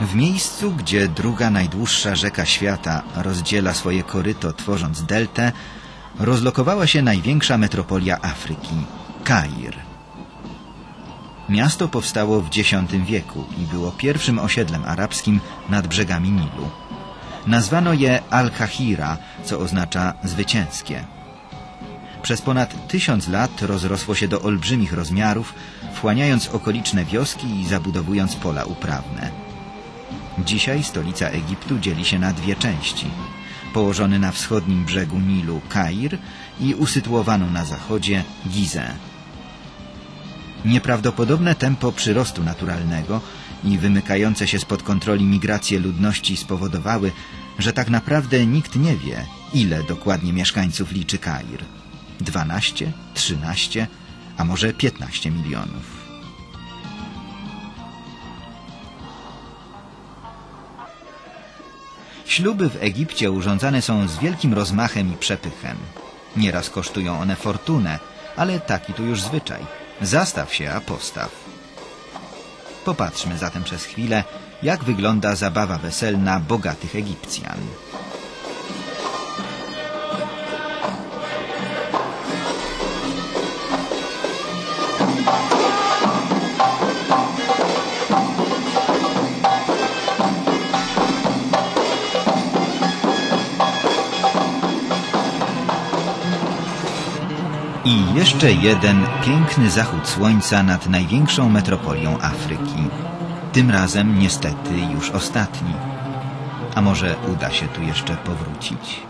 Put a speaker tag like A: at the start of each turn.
A: W miejscu, gdzie druga najdłuższa rzeka świata rozdziela swoje koryto tworząc deltę, rozlokowała się największa metropolia Afryki Kair. Miasto powstało w X wieku i było pierwszym osiedlem arabskim nad brzegami Nilu. Nazwano je Al-Kahira, co oznacza zwycięskie. Przez ponad tysiąc lat rozrosło się do olbrzymich rozmiarów, wchłaniając okoliczne wioski i zabudowując pola uprawne. Dzisiaj stolica Egiptu dzieli się na dwie części. Położony na wschodnim brzegu Nilu Kair i usytuowaną na zachodzie Gizę. Nieprawdopodobne tempo przyrostu naturalnego i wymykające się spod kontroli migracje ludności spowodowały, że tak naprawdę nikt nie wie, ile dokładnie mieszkańców liczy Kair. 12, 13, a może 15 milionów. Śluby w Egipcie urządzane są z wielkim rozmachem i przepychem. Nieraz kosztują one fortunę, ale taki tu już zwyczaj. Zastaw się, a postaw. Popatrzmy zatem przez chwilę, jak wygląda zabawa weselna bogatych Egipcjan. I jeszcze jeden piękny zachód słońca nad największą metropolią Afryki. Tym razem niestety już ostatni. A może uda się tu jeszcze powrócić?